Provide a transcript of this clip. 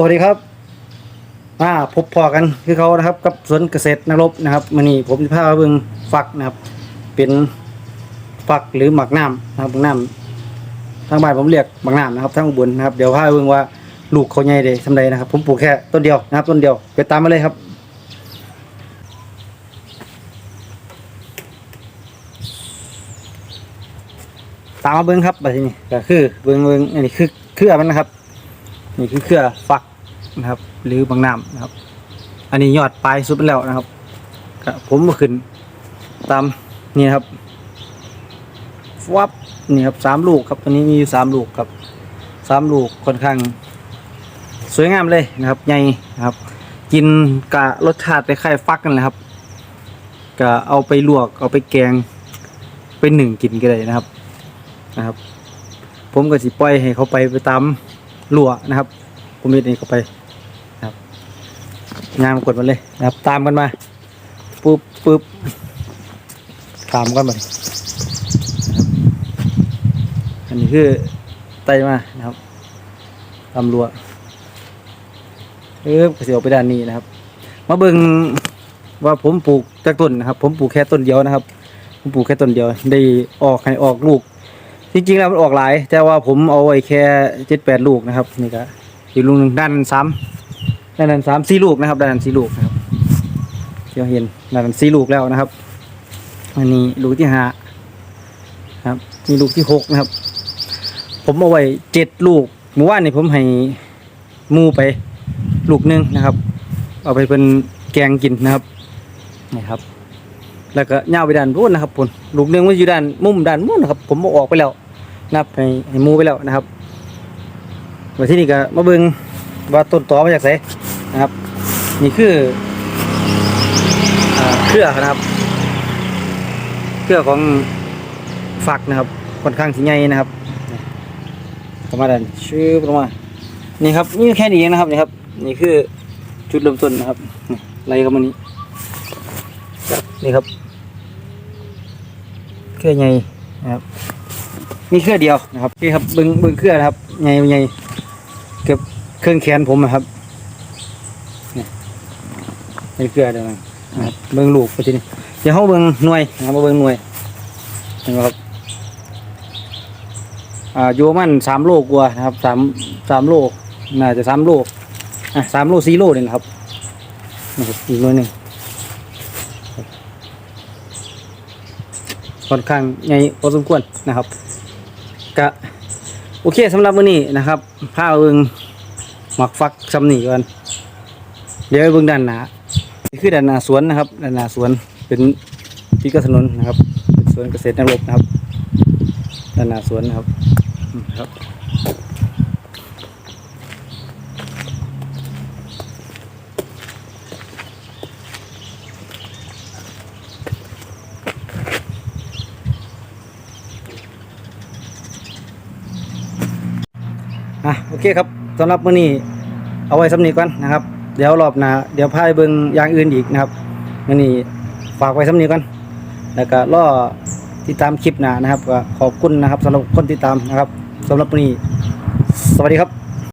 สวัสดีครับมาพบพอกันคือเขานะครับ กับสวนเกษตรนรบนะครับมื่อนี้ผมจะพาเบิ่งฝักนะครับ เป็นฝักหรือหมักน้ำนะครับหมักน้ำทางบ้านผมเรียกหมักน้ำนะครับทางอุบลนะครับเดี๋ยวพาเบิ่งว่าลูกเขาใหญ่เลยสำใดนะครับ ผมปลูกแค่ต้นเดียวนะครับต้นเดียวไปตามมาเลยครับตามมาเบิ้งครับแบบนี้ก็คือเบิ้งเบิ้งอันนี้คือเครือมันนะครับ นี่คือเครือฝัก นะครับ หรือบางน้ำนะครับ อันนี้ยอดปลายสุดไปแล้วนะครับผมมาขึ้นตามนี่นครับวับนี่ครับสามลูกครับตัวนี้มีอยู่สามลูกครับสามลูกค่อนข้าง สวยงามเลยนะครับใหญ่นะครับ กินกะรสชาติคล้ายๆฟักกันเลยครับก็เอาไปลวกเอาไปแกงไปหนึ่งกินก็ได้นะครับนะครับ ผมก็สิปล่อยให้เขาไปไปตามรั่วนะครับ ผมเห็นนี่เขาไป งานมากดมาเลยนะครับ ตามกันมาปุ๊บปุ๊บตามกันมาอันนี้คือไตมานะครับตามรั่วเออก็สิออไปด้านนี้นะครับ มาเบิ่งว่าผมปลูกจากต้นนะครับ ผมปลูกแค่ต้นเดียวนะครับ ผมปลูกแค่ต้นเดียว ได้ออกให้ออกลูก จริงๆแล้วมันออกหลาย แต่ว่าผมเอาไว้แค่เจ็ดแปดลูกนะครับนี่ก็อีกลูกหนึ่งด้านนั้นสา ด้านนั้นสามสี่ลูกนะครับด้านนั้นสี่ลูกนะครับเดี๋ยวเห็นด้านนั้นสี่ลูกแล้วนะครับอันนี้ลูกที่ห้าครับมีลูกที่หกนะครับ ผมเอาไว้เจ็ดลูกเมื่อวานนี่ผมให้หมูไปลูกหนึงนะครับ เอาไปเป็นแกงกินนะครับนี่ครับ แล้วก็ย่าไปด้านนู้นนะครับผมลูกหนึงมันอยู่ด้านมุมด้านมุมนนะครับ ผมเอาออกไปแล้วนับให้ให้มูไปแล้วนะครับมาที่นี่ก็มาเบิ่งว่าต้นตอมาจากไสนะครับ นี่คืออเครือนะครับเครือของฝักนะครับค่อนข้างสิใหญ่นะครับประมาณนั้นชื่อประมาณนี่ครับนี่แค่นี้เองนะครับนี่ครับ นี่คือจุดเริ่มต้นนะครับไล่เข้ามานี้ครับนี่ครับเครือใหญ่นะครับมีเครือเดียวนะครับนี่ครับเบิ้งเบิ้งเครือนะครับใหญ่ใหญ่เกือบเครื่องแขนผมนะครับ เป็นเครือเดี๋ยวนะครับเบิ้งลูกไปทีนี้เดี๋ยวเขาเบิ้งหน่วยนะครับมาเบิ้งหน่วยนะครับอ่าโยมันสามโลกว่านะครับสามสามโลน่าจะสามโลอะสามโลสี่โลเนี่ยนะครับนี่ครับอีกหน่วยหนึ่งค่อนข้างใหญ่พอสมควรนะครับกะโอเคสำหรับมื้อนี้นะครับผ้าเบิงหมักฟักซำนีก่อนเดี๋ยวเบิ่งด้านหน้า นี่คือด้านหน้าสวนนะครับด้านหน้าสวนเป็นที่ก็ถนนนะครับเป็นสวนเกษตรนรบนะครับด้านหน้าสวนนะครับครับอะโอเคครับสำหรับมื้อนี้เอาไว้สำนีก่อนนะครับ เดี๋ยวรอบหน้าเดี๋ยวพายเบิงอย่างอื่นอีกนะครับนี้ฝากไว้สำนีกันแล้วก็ล่อติดตามคลิปหน้านะครับก็ขอบคุณนะครับสำหรับคนติดตามนะครับสำหรับวันนี้ สวัสดีครับ